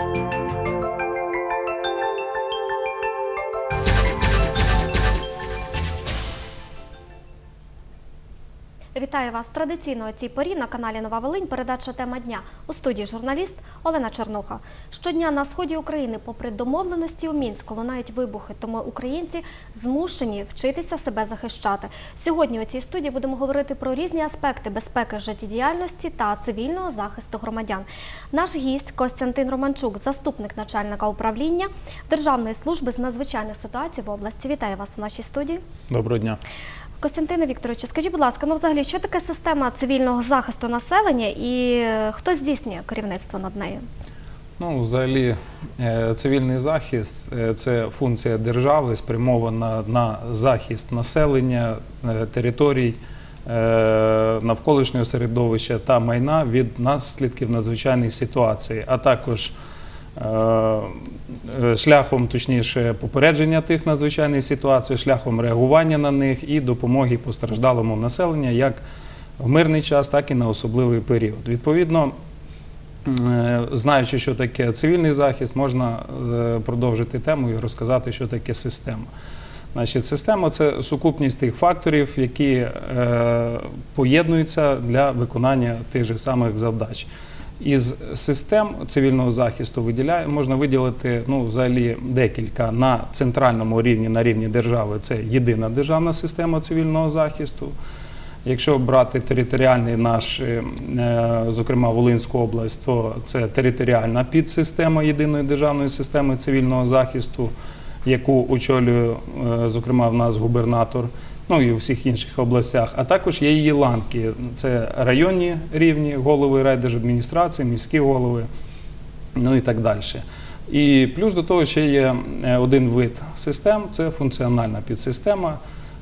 Thank you. Вітаю вас традиційно о цій порі на каналі Нова Волинь. Передача тема дня у студії журналіст Олена Чернуха. Щодня на сході України, попри домовленості у Мінську, лунають вибухи, тому українці змушені вчитися себе захищати. Сьогодні у цій студії будемо говорити про різні аспекти безпеки життєдіяльності та цивільного захисту громадян. Наш гість Костянтин Романчук, заступник начальника управління Державної служби з надзвичайних ситуацій в області. Вітаю вас у нашій студії. Доброго дня. Костянтине Вікторовичу, скажіть, будь ласка, ну взагалі, що таке система цивільного захисту населення і е, хто здійснює керівництво над нею? Ну, взагалі, е, цивільний захист е, це функція держави, спрямована на захист населення, територій, навколишнього середовища та майна від наслідків надзвичайної ситуації, а також шляхом, точніше, попередження тих надзвичайних ситуацій, шляхом реагування на них і допомоги постраждалому населенню як в мирний час, так і на особливий період. Відповідно. Е, Знаючи, що таке цивільний захист, можна е, продовжити тему і розказати, що таке система. Значить, система це сукупність тих факторів, які е, поєднуються для виконання тих же самих завдач. Із систем цивільного захисту виділяє, можна виділити ну, взагалі декілька на центральному рівні, на рівні держави. Це єдина державна система цивільного захисту. Якщо брати територіальний наш, е, зокрема Волинську область, то це територіальна підсистема єдиної державної системи цивільного захисту, яку очолює, е, зокрема, в нас губернатор, ну і у всіх інших областях. А також є її ланки. Це районні рівні, голови райдержадміністрації, міські голови, ну і так далі. І плюс до того ще є е, один вид систем це функціональна підсистема.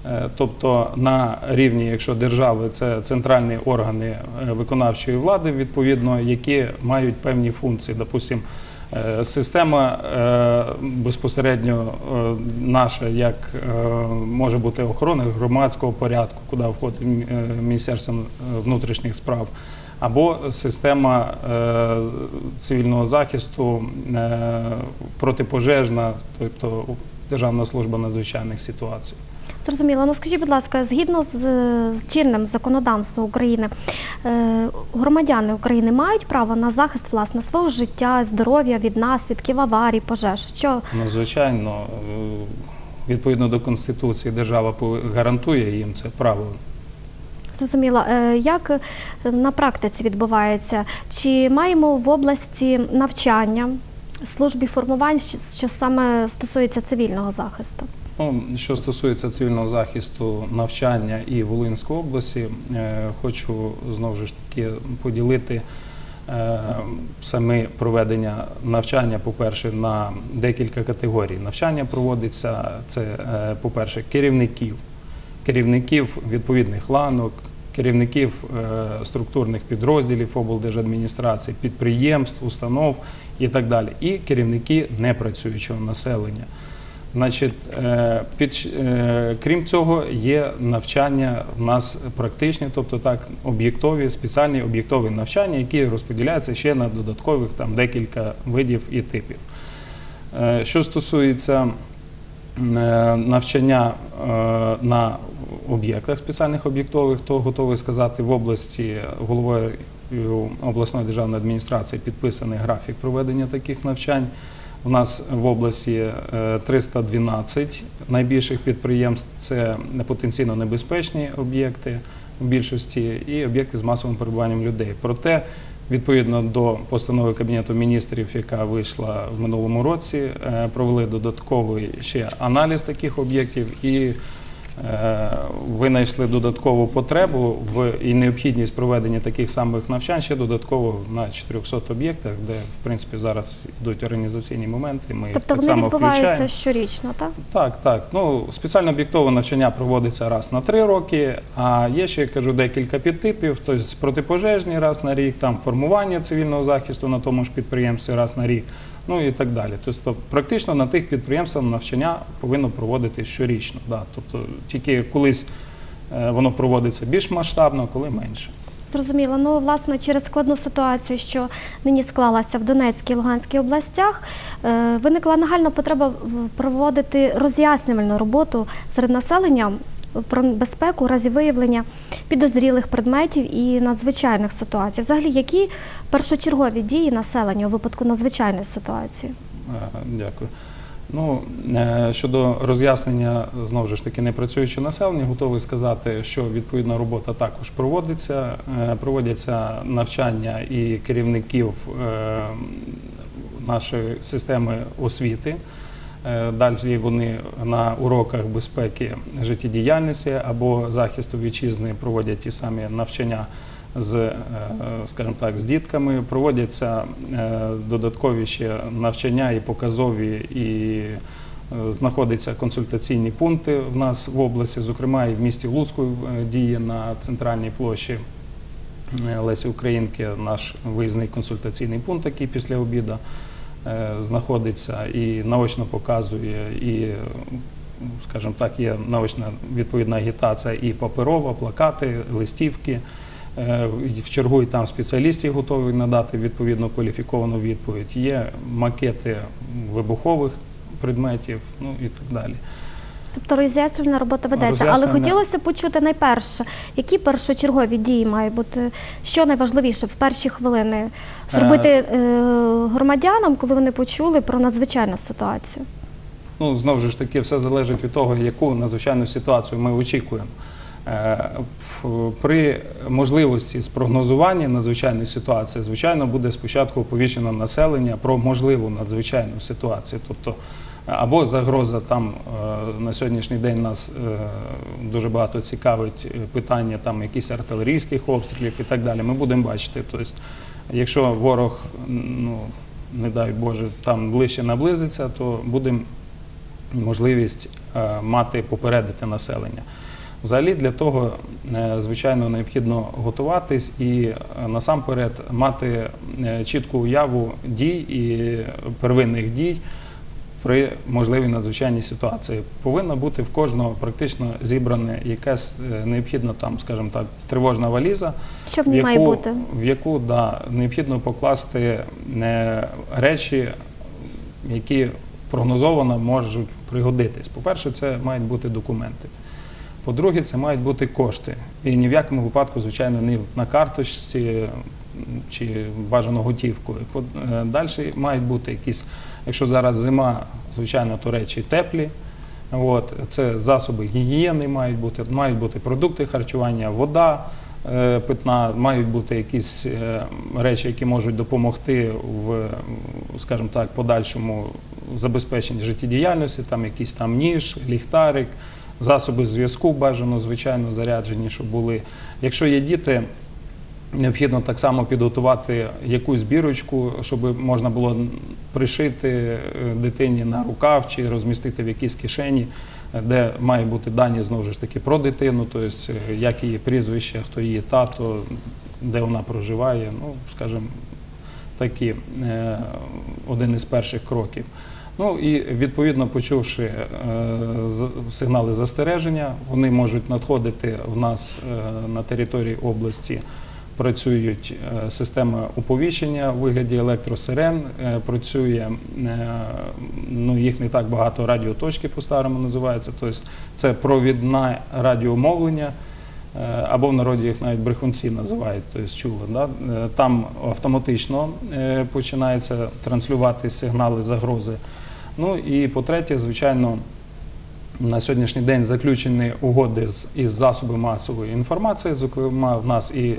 Е, Тобто на рівні, якщо держави, це центральні органи е, виконавчої влади, відповідно, які мають певні функції. Допустим, е, система е, безпосередньо е, наша, як е, може бути охорона громадського порядку, куди входить е, Міністерство внутрішніх справ, або система е, цивільного захисту е, протипожежна, тобто Державна служба надзвичайних ситуацій. Зрозуміло. Ну скажіть, будь ласка, згідно з, чинним законодавством України, е, громадяни України мають право на захист власне свого життя, здоров'я від наслідків аварій, пожеж. Що Ну, звичайно, е, відповідно до Конституції, держава гарантує їм це право. зрозуміло, е, як на практиці відбувається? Чи маємо в області навчання службі формувань, що саме стосується цивільного захисту? Що стосується цивільного захисту навчання і Волинської області, е, хочу знову ж таки поділити е, саме проведення навчання, по-перше, на декілька категорій. Навчання проводиться це, е, по-перше, керівників, керівників відповідних ланок, керівників структурних підрозділів облдержадміністрації, підприємств, установ і так далі, і керівники непрацюючого населення. Значить, е, під, е, крім цього, є навчання в нас практичні, тобто так, об'єктові, спеціальні об'єктові навчання, які розподіляються ще на додаткових там декілька видів і типів. Е, Що стосується навчання на об'єктах спеціальних об'єктових, то готовий сказати, в області головою обласної державної адміністрації підписаний графік проведення таких навчань. У нас в області е, 312 найбільших підприємств це потенційно небезпечні об'єкти в більшості і об'єкти з масовим перебуванням людей. Проте, відповідно до постанови Кабінету міністрів, яка вийшла в минулому році, е, провели додатковий ще аналіз таких об'єктів і е, винайшли додаткову потребу в і необхідність проведення таких самих навчань ще додатково на 400 об'єктах, де в принципі зараз йдуть організаційні моменти. Ми Тобто так вони само відбуваються включаємо. щорічно, так? Так, так. Ну спеціально об'єктове навчання проводиться раз на три роки. А є ще я кажу декілька підтипів. Тобто протипожежні раз на рік, там формування цивільного захисту на тому ж підприємстві раз на рік. Ну і так далі. Тобто, практично на тих підприємствах навчання повинно проводитись щорічно. Да. Тобто тільки колись е, воно проводиться більш масштабно, коли менше. Зрозуміло. Ну, власне, через складну ситуацію, що нині склалася в Донецькій і Луганській областях, е, виникла нагальна потреба проводити роз'яснювальну роботу серед населення про безпеку у разі виявлення підозрілих предметів і надзвичайних ситуацій. Взагалі, які першочергові дії населення у випадку надзвичайної ситуації? Е, Дякую. Ну, е, щодо роз'яснення, знову ж таки, непрацюючого населення, готовий сказати, що відповідна робота також проводиться. Е, Проводяться навчання і керівників нашої системи освіти. Е, Далі вони на уроках безпеки життєдіяльності або захисту вітчизни проводять ті самі навчання з, е, скажімо так, з дітками. Проводяться е, додаткові ще навчання і показові, і знаходяться консультаційні пункти в нас в області, зокрема і в місті Луцьку діє на центральній площі. Лесі Українки, наш виїзний консультаційний пункт, який після обіду знаходиться і наочно показує, і, е, скажімо так, є наочна відповідна агітація і паперова, плакати, листівки. Е, В чергу і там спеціалісти готові надати відповідну кваліфіковану відповідь. Є макети вибухових предметів, ну і так далі. Тобто роз'яснювальна робота ведеться. Але Роз'яснення- хотілося почути найперше, які першочергові дії мають бути, що найважливіше в перші хвилини зробити е, громадянам, коли вони почули про надзвичайну ситуацію. Ну, знову ж таки, все залежить від того, яку надзвичайну ситуацію ми очікуємо. Е, в- При можливості спрогнозування надзвичайної ситуації, звичайно, буде спочатку оповіщено населення про можливу надзвичайну ситуацію. Тобто, е, або загроза там е, на сьогоднішній день нас е, дуже багато цікавить е, питання там якісь артилерійських обстрілів і так далі. Ми будемо бачити. Тобто, якщо ворог, ну не дай Боже, там ближче наблизиться, то будемо можливість мати попередити населення. Взагалі для того, звичайно, необхідно готуватись і насамперед мати чітку уяву дій і первинних дій при можливій надзвичайній ситуації. Повинна бути в кожного практично зібрана якась е, необхідна там, скажімо так, тривожна валіза, Що в ній має бути? в яку да, необхідно покласти е, речі, які прогнозовано можуть пригодитись. По-перше, це мають бути документи. По-друге, це мають бути кошти. І ні в якому випадку, звичайно, не на карточці чи бажано готівкою. Далі мають бути якісь, якщо зараз зима, звичайно, то речі теплі. Це засоби гігієни мають бути, мають бути продукти харчування, вода е, питна, мають бути якісь е, речі, які можуть допомогти в, скажімо так, подальшому забезпеченні життєдіяльності, там якийсь там ніж, ліхтарик, засоби зв'язку бажано, звичайно, заряджені, щоб були. Якщо є діти, Необхідно так само підготувати якусь бірочку, щоб можна було пришити е, дитині на рукав чи розмістити в якійсь кишені, де має бути дані знову ж таки про дитину, тобто як її прізвище, хто її тато, де вона проживає. Ну, скажімо, такі е, один із перших кроків. Ну і відповідно почувши е, сигнали застереження, вони можуть надходити в нас на території області. Працюють е, системи оповіщення у вигляді електросирен, е, працює е, ну їх не так багато радіоточки по-старому називається. Тобто це провідне радіомовлення, або в народі їх навіть брехунці називають, тобто чули. Да? Там автоматично починається транслювати сигнали загрози. Ну і по-третє, звичайно, на сьогоднішній день заключені угоди з із засобами масової інформації. Зокрема, в нас і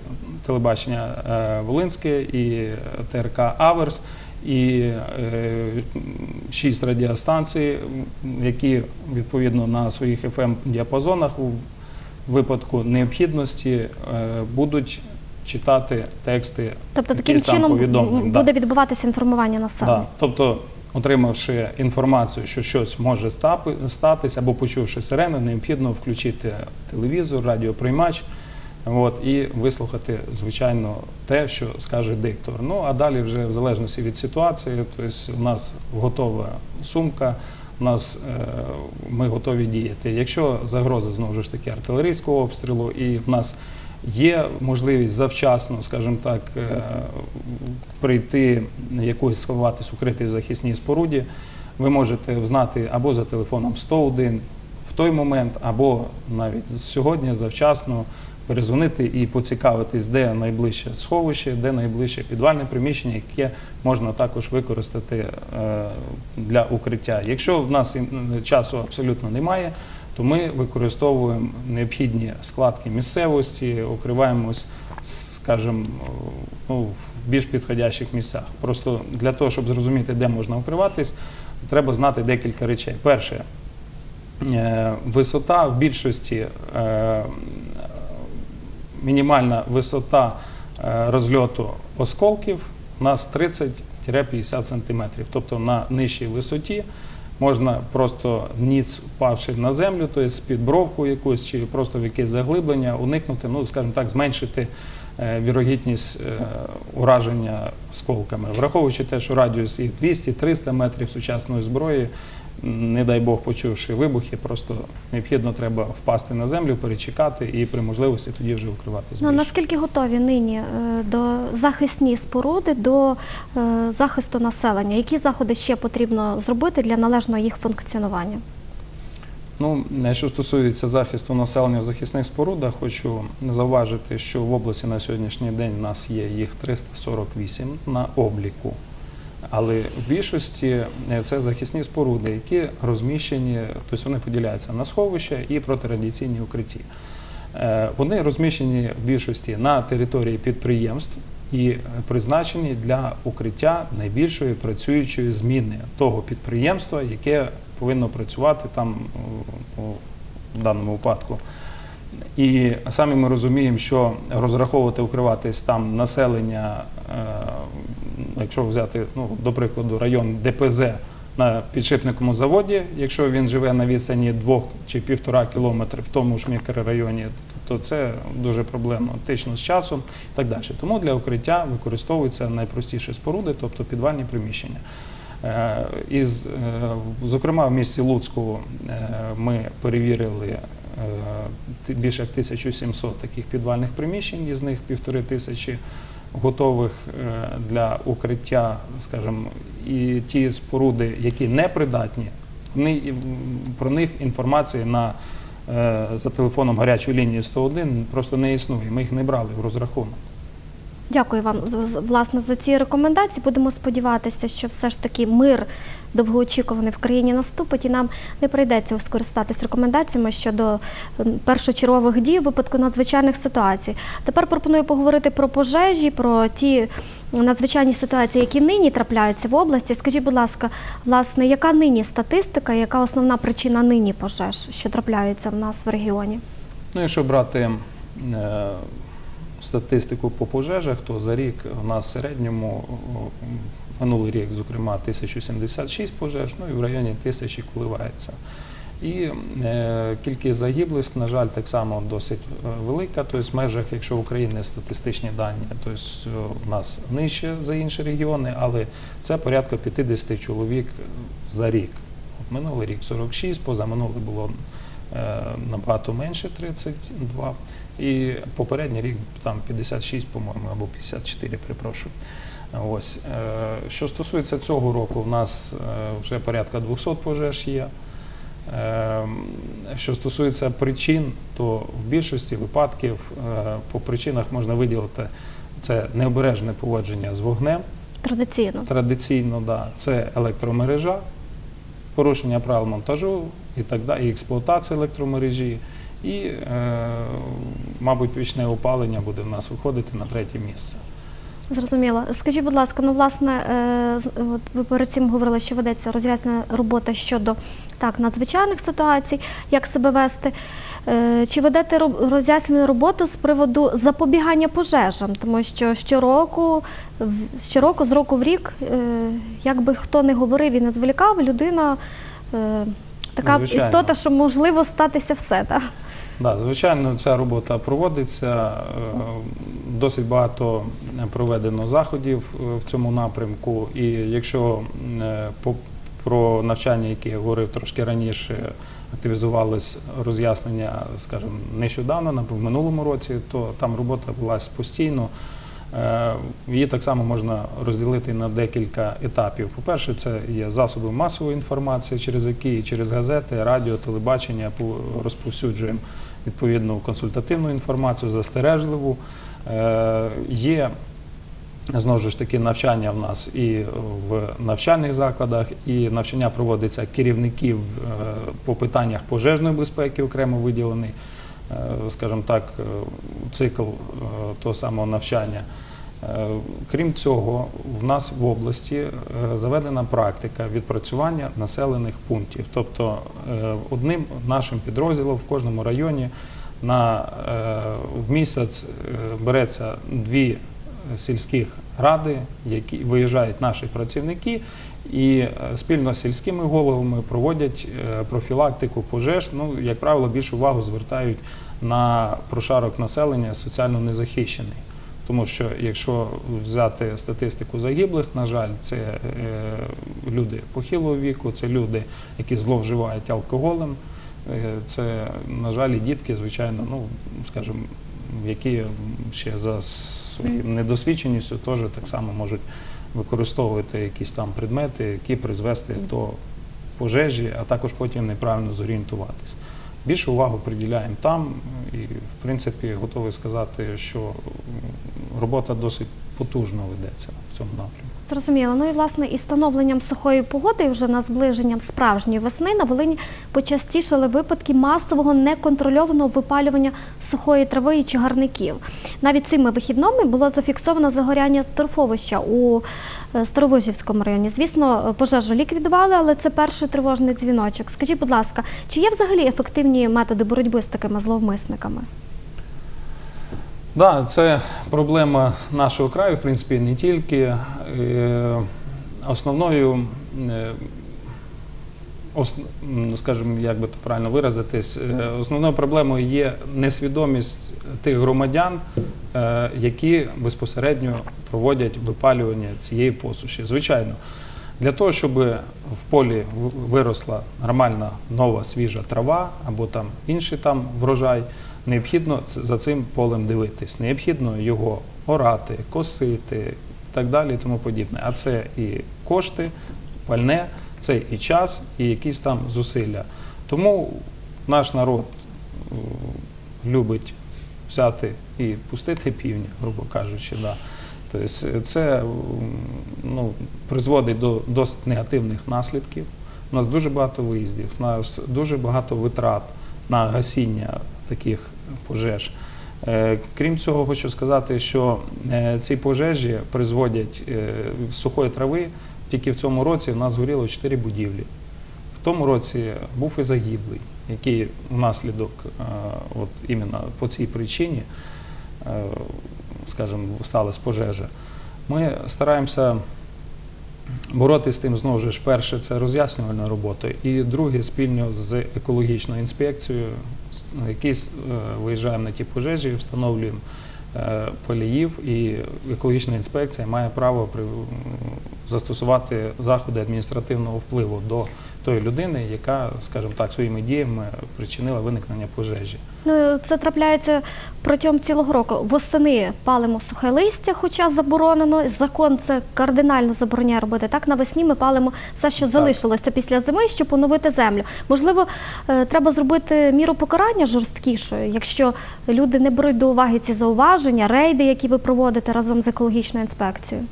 телебачення е, Волинське, і ТРК Аверс, і е, шість радіостанцій, які відповідно на своїх fm діапазонах у випадку необхідності е, будуть читати тексти. Тобто таким там чином повідомлень, м, да. буде відбуватися інформування населення. Да. Тобто, отримавши інформацію, що щось може статися, або почувши сирену, необхідно включити телевізор, радіоприймач. От, і вислухати, звичайно, те, що скаже диктор. Ну а далі, вже в залежності від ситуації, тобто у нас готова сумка, у нас е, ми готові діяти. Якщо загроза знову ж таки артилерійського обстрілу, і в нас Є можливість завчасно, скажімо так, е, прийти якось сховатись, укрити в захисній споруді. Ви можете знати або за телефоном 101 в той момент, або навіть сьогодні завчасно перезвонити і поцікавитись, де найближче сховище, де найближче підвальне приміщення, яке можна також використати е, для укриття. Якщо в нас ін- часу абсолютно немає, то ми використовуємо необхідні складки місцевості, укриваємось, скажімо, ну, в більш підходящих місцях. Просто для того, щоб зрозуміти, де можна укриватись, треба знати декілька речей. Перше, е, висота в більшості, е, мінімальна висота е, розльоту осколків у нас 30-50 см. Тобто на нижчій висоті можна просто ніц впавши на землю, тобто під бровку якусь чи просто в якесь заглиблення, уникнути, ну скажімо так, зменшити е, вірогідність е, ураження сколками, Враховуючи те, що радіус і 200-300 метрів сучасної зброї, не дай Бог почувши вибухи, просто необхідно треба впасти на землю, перечекати і при можливості тоді вже укриватися. Ну, наскільки готові нині е, до захисні споруди, до е, захисту населення? Які заходи ще потрібно зробити для належного їх функціонування? Ну, е, що стосується захисту населення в захисних спорудах, хочу зауважити, що в області на сьогоднішній день у нас є їх 348 на обліку. Але в більшості е, це захисні споруди, які розміщені, тобто вони поділяються на сховища і протирадіаційні укритті. Е, Вони розміщені в більшості на території підприємств і призначені для укриття найбільшої працюючої зміни того підприємства, яке повинно працювати там в даному випадку. І самі ми розуміємо, що розраховувати, укриватись там населення, е, якщо взяти, ну, до прикладу, район ДПЗ на підшипниковому заводі, якщо він живе на відстані двох чи півтора кілометри в тому ж мікрорайоні, то це дуже проблематично з часом і так далі. Тому для укриття використовуються найпростіші споруди, тобто підвальні приміщення. Е, Із, е, зокрема, в місті Луцьку е, ми перевірили більше як 1700 таких підвальних приміщень, із них півтори тисячі готових е, для укриття, скажімо, і ті споруди, які не придатні, вони, про них інформація на, е, за телефоном гарячої лінії 101 просто не існує. Ми їх не брали в розрахунок. Дякую вам власне за ці рекомендації. Будемо сподіватися, що все ж таки мир довгоочікуваний в країні наступить, і нам не прийдеться скористатись рекомендаціями щодо першочергових дій у випадку надзвичайних ситуацій. Тепер пропоную поговорити про пожежі, про ті надзвичайні ситуації, які нині трапляються в області. Скажіть, будь ласка, власне, яка нині статистика, яка основна причина нині пожеж, що трапляються в нас в регіоні? Ну, якщо брати е, статистику по пожежах, то за рік у нас в середньому минулий рік, зокрема, 1076 пожеж, ну і в районі тисячі коливається. І е, кількість загиблих, на жаль, так само досить е, велика. Тобто в межах, якщо в Україні статистичні дані, е, в нас нижче за інші регіони, але це порядка 50 чоловік за рік. От минулий рік 46, позаминулий було е, набагато менше 32. І попередній рік там 56, по-моєму, або 54, перепрошую. Ось. Е, Що стосується цього року, в нас е, вже порядка 200 пожеж є. Е, Що стосується причин, то в більшості випадків е, по причинах можна виділити це необережне поводження з вогнем. Традиційно. Традиційно, да, це електромережа, порушення правил монтажу і так далі, і експлуатація електромережі. І, е, мабуть, пічне опалення буде в нас виходити на третє місце. Зрозуміло. Скажіть, будь ласка, ну власне, е, от ви перед цим говорили, що ведеться розв'язана робота щодо так надзвичайних ситуацій, як себе вести. Е, Чи ведете роз'яснювальну роботу з приводу запобігання пожежам? Тому що щороку, щороку, з року в рік, як би хто не говорив і не зволікав, людина така Звичайно. істота, що можливо статися все. Так? Да, звичайно, ця робота проводиться. е, Досить багато проведено заходів е, в цьому напрямку. І якщо е, про навчання, яке я говорив трошки раніше, активізувалось роз'яснення, скажімо, нещодавно, в минулому році, то там робота велась постійно. Е, Її так само можна розділити на декілька етапів. По-перше, це є засоби масової інформації, через які через газети, радіо, телебачення по- розповсюджуємо відповідну консультативну інформацію, застережливу. Е, Є Знову ж таки, навчання в нас і в навчальних закладах, і навчання проводиться керівників е, по питаннях пожежної безпеки, окремо виділений, скажімо так, е, цикл е, того самого навчання. Е, Крім цього, в нас в області е, заведена практика відпрацювання населених пунктів. Тобто е, одним нашим підрозділом в кожному районі на, е, в місяць е, береться дві сільських ради, які виїжджають наші працівники, і е, спільно з сільськими головами проводять е, профілактику пожеж. Ну, як правило, більшу увагу звертають на прошарок населення соціально незахищений. Тому що якщо взяти статистику загиблих, на жаль, це е, люди похилого віку, це люди, які зловживають алкоголем. Це, на жаль, і дітки, звичайно, ну, скажімо, які ще за своєю недосвідченістю теж так само можуть використовувати якісь там предмети, які призвести до пожежі, а також потім неправильно зорієнтуватись. Більшу увагу приділяємо там, і в принципі готовий сказати, що робота досить потужно ведеться в цьому напрямку. Зрозуміло. Ну і власне із становленням сухої погоди, і вже на зближенням справжньої весни на Волині почастішали випадки масового неконтрольованого випалювання сухої трави і чагарників. Навіть цими вихідними було зафіксовано загоряння торфовища у е, Старовижівському районі. Звісно, пожежу ліквідували, але це перший тривожний дзвіночок. Скажіть, будь ласка, чи є взагалі ефективні методи боротьби з такими зловмисниками? Да, це проблема нашого краю, в принципі, не тільки. Е, Основною, е, м, скажімо, як би то правильно виразитись, е, основною проблемою є несвідомість тих громадян, які безпосередньо проводять випалювання цієї посуші. Звичайно, для того, щоб в полі виросла нормальна нова свіжа трава або там інший там врожай, необхідно за цим полем дивитись. Необхідно його орати, косити і так далі, і тому подібне. А це і кошти, пальне, це і час, і якісь там зусилля. Тому наш народ е, любить взяти і пустити півня, грубо кажучи. Да. Тобто це ну, призводить до досить негативних наслідків. У нас дуже багато виїздів, у нас дуже багато витрат на гасіння таких пожеж. Е, Крім цього, хочу сказати, що е, ці пожежі призводять е, в сухої трави. Тільки в цьому році в нас згоріло 4 будівлі. В тому році був і загиблий, який внаслідок е, от іменно по цій причині, е, скажімо, сталася пожежа. Ми стараємося боротися з тим знову ж перше це роз'яснювальна робота, і друге спільно з екологічною інспекцією, з- якісь е, виїжджаємо на ті пожежі, встановлюємо е, поліїв, і екологічна інспекція має право застосувати заходи адміністративного впливу до тої людини, яка, скажімо так, своїми діями причинила виникнення пожежі. Ну, це трапляється протягом цілого року. Восени палимо сухе листя, хоча заборонено. Закон це кардинально забороняє робити. Так навесні ми палимо все, що Так. залишилося після зими, щоб поновити землю. Можливо, е, треба зробити міру покарання жорсткішою, якщо люди не беруть до уваги ці зауваження, рейди, які ви проводите разом з екологічною інспекцією.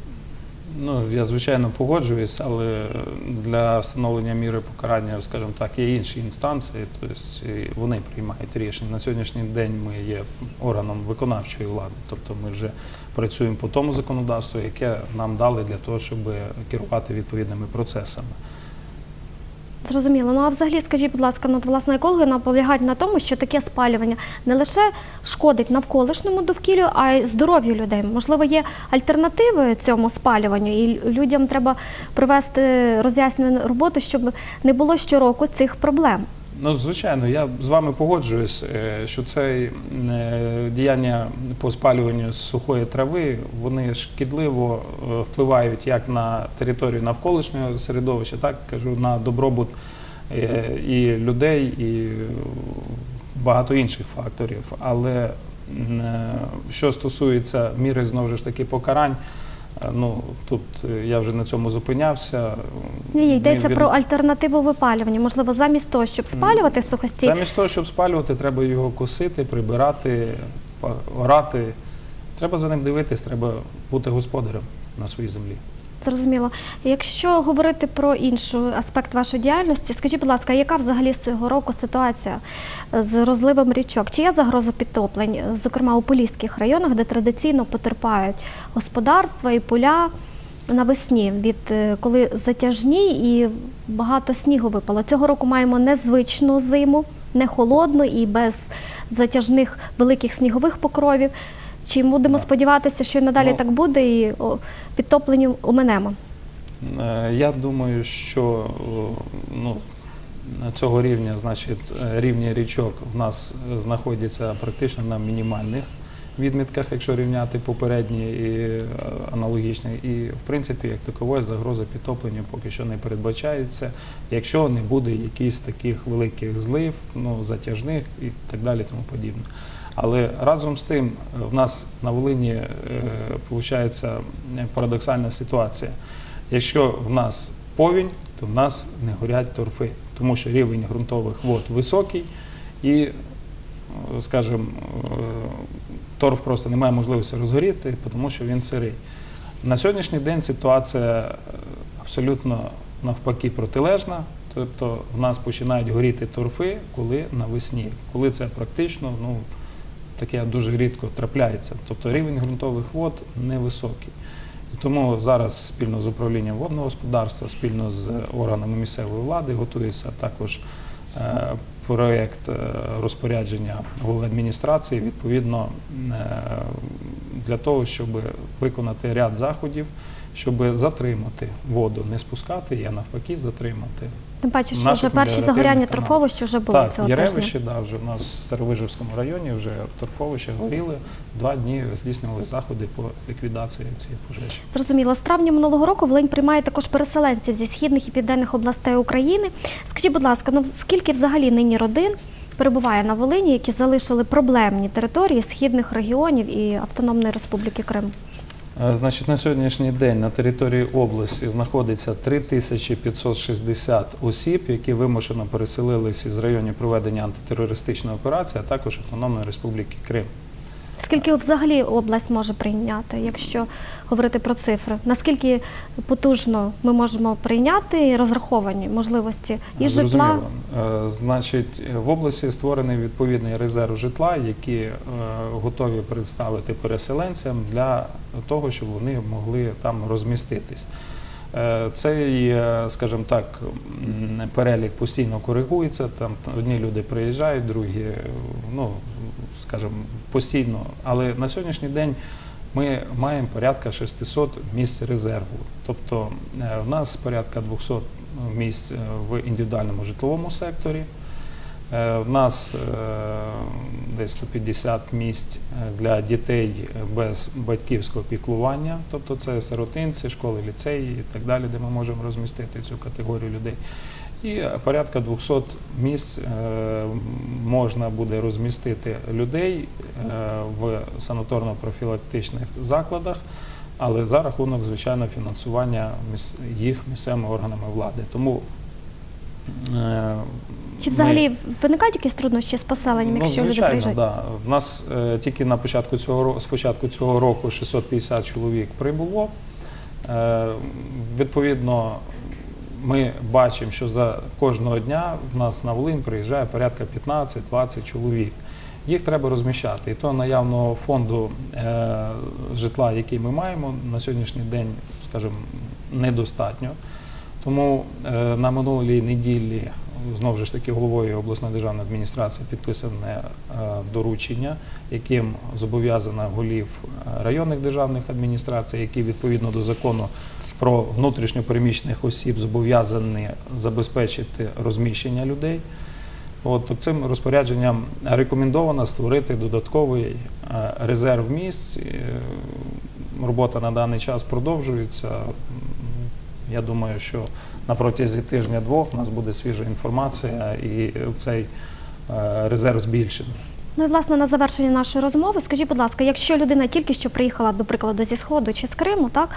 Ну, я звичайно погоджуюсь, але для встановлення міри покарання, скажімо так, є інші інстанції, тобто вони приймають рішення. На сьогоднішній день ми є органом виконавчої влади, тобто ми вже працюємо по тому законодавству, яке нам дали для того, щоб керувати відповідними процесами. Зрозуміло. Ну а взагалі, скажіть, будь ласка, ну, от, власне, екологи наполягають на тому, що таке спалювання не лише шкодить навколишньому довкіллю, а й здоров'ю людей. Можливо, є альтернативи цьому спалюванню, і людям треба провести роз'яснювальну роботу, щоб не було щороку цих проблем. Ну, звичайно, я з вами погоджуюсь, е, що це е, діяння по спалюванню сухої трави, вони шкідливо е, впливають як на територію навколишнього середовища, так кажу, на добробут і людей, і багато інших факторів. Але що стосується міри знову ж таки покарань, ну тут е, я вже на цьому зупинявся. Ні, йдеться він... про альтернативу випалювання. Можливо, замість того, щоб спалювати сухостій, Замість того, щоб спалювати, треба його косити, прибирати, орати. Треба за ним дивитись, треба бути господарем на своїй землі. Зрозуміло. Якщо говорити про інший аспект вашої діяльності, скажіть, будь ласка, яка взагалі з цього року ситуація е, з розливом річок? Чи є загроза підтоплень, зокрема у поліських районах, де традиційно потерпають господарства і поля навесні, від е, коли затяжні і багато снігу випало? Цього року маємо незвичну зиму, не холодну і без затяжних великих снігових покровів. Чи будемо сподіватися, що і надалі Ну, так буде, і підтоплення оминемо? Е, Я думаю, що ну, на цього рівня, значить, е, рівні річок в нас знаходяться практично на мінімальних відмітках, якщо рівняти попередні і е, аналогічні. І в принципі, як такової загрози підтоплення поки що не передбачається, якщо не буде якихось таких великих злив, ну затяжних і так далі, тому подібне. Але разом з тим е, в нас на Волині виходить парадоксальна ситуація. Якщо в нас повінь, то в нас не горять торфи, тому що рівень ґрунтових вод високий і, е, скажімо, е, торф просто не має можливості розгоріти, тому що він сирий. На сьогоднішній день ситуація е, абсолютно навпаки протилежна. Тобто в нас починають горіти торфи, коли навесні, коли це практично ну, таке дуже рідко трапляється. Тобто рівень ґрунтових вод невисокий. І тому зараз спільно з управлінням водного господарства, спільно з органами місцевої влади готується також е, проєкт е, розпорядження голови адміністрації відповідно е, для того, щоб виконати ряд заходів, щоб затримати воду, не спускати, а навпаки затримати. Тим паче, що вже перші загоряння торфовищ вже були Так, цього Єревище, тижня. да, вже у нас в Старовижівському районі вже торфовище горіли. Два дні здійснювали заходи по ліквідації цієї пожежі. Зрозуміло, з травня минулого року Волинь приймає також переселенців зі східних і південних областей України. Скажіть, будь ласка, ну скільки взагалі нині родин перебуває на Волині, які залишили проблемні території східних регіонів і Автономної Республіки Крим? Значить, на сьогоднішній день на території області знаходиться 3560 осіб, які вимушено переселилися із районів проведення антитерористичної операції, а також Автономної Республіки Крим. Скільки взагалі область може прийняти, якщо говорити про цифри? Наскільки потужно ми можемо прийняти розраховані можливості і? Зрозуміло. Е, Значить, в області створений відповідний резерв житла, які е, готові представити переселенцям для того, щоб вони могли там розміститись. Е, Цей, е, скажімо так, перелік постійно коригується. Там одні люди приїжджають, другі, ну скажімо, постійно. Але на сьогоднішній день ми маємо порядка 600 місць резерву. Тобто е, в нас порядка 200 місць в індивідуальному житловому секторі. Е, В нас е, десь 150 місць е, для дітей без батьківського піклування, тобто це сиротинці, школи, ліцеї і так далі, де ми можемо розмістити цю категорію людей. І порядка 200 місць можна буде розмістити людей в санаторно-профілактичних закладах, але за рахунок, звичайно, фінансування їх місцевими органами влади. Тому Чи ми- взагалі виникають якісь труднощі з поселенням, Ну, якщо люди звичайно, приїжджають? да. У нас е, тільки на початку цього року, з початку цього року 650 чоловік прибуло. Е, відповідно, ми бачимо, що за кожного дня в нас на Волинь приїжджає порядка 15-20 чоловік. Їх треба розміщати. І то наявного фонду е, житла, який ми маємо, на сьогоднішній день, скажімо, недостатньо. Тому е, на минулій неділі знову ж таки головою обласної державної адміністрації підписане е, доручення, яким зобов'язано голів е, районних державних адміністрацій, які відповідно до закону про внутрішньо переміщених осіб зобов'язані забезпечити розміщення людей. От цим розпорядженням рекомендовано створити додатковий е, резерв місць. Робота на даний час продовжується. Я думаю, що на протязі тижня-двох у нас буде свіжа інформація і цей е, резерв збільшений. Ну і власне на завершення нашої розмови, скажіть, будь ласка, якщо людина тільки що приїхала, до прикладу, зі сходу чи з Криму, так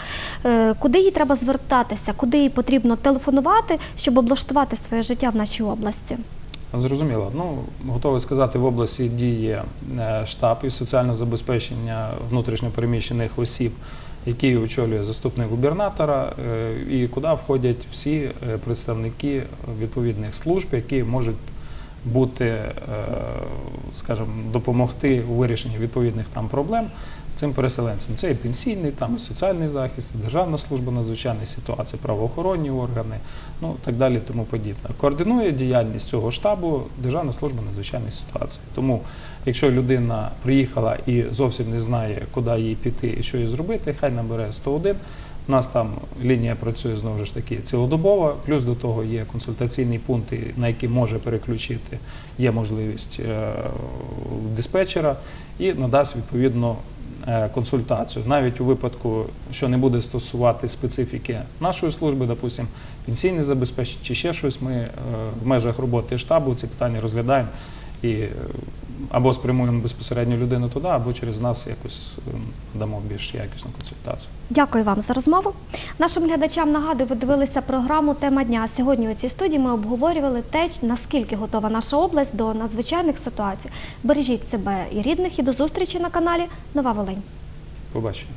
е, куди їй треба звертатися, куди їй потрібно телефонувати, щоб облаштувати своє життя в нашій області? Зрозуміло. Ну, готовий сказати, в області діє е, штаб із соціального забезпечення внутрішньопереміщених осіб, який очолює заступник губернатора, е, і куди входять всі е, представники відповідних служб, які можуть бути, е, скажімо, допомогти у вирішенні відповідних там проблем цим переселенцям. Це і пенсійний, там і соціальний захист, і Державна служба надзвичайної ситуації, правоохоронні органи, ну так далі, тому подібне. Координує діяльність цього штабу Державна служба надзвичайної ситуації. Тому, якщо людина приїхала і зовсім не знає, куди їй піти і що їй зробити, хай набере 101. У нас там лінія працює знову ж таки цілодобово, плюс до того є консультаційні пункти, на які може переключити, є можливість е, диспетчера і надасть відповідно консультацію. Навіть у випадку, що не буде стосувати специфіки нашої служби, допустим, пенсійне забезпечення чи ще щось, ми е, в межах роботи штабу ці питання розглядаємо і е, або спрямуємо безпосередньо людину туди, або через нас якось е, дамо більш якісну консультацію. Дякую вам за розмову. Нашим глядачам нагадую, ви дивилися програму Тема дня. Сьогодні у цій студії ми обговорювали те, наскільки готова наша область до надзвичайних ситуацій. Бережіть себе і рідних і до зустрічі на каналі Нова Волинь. Побачимо.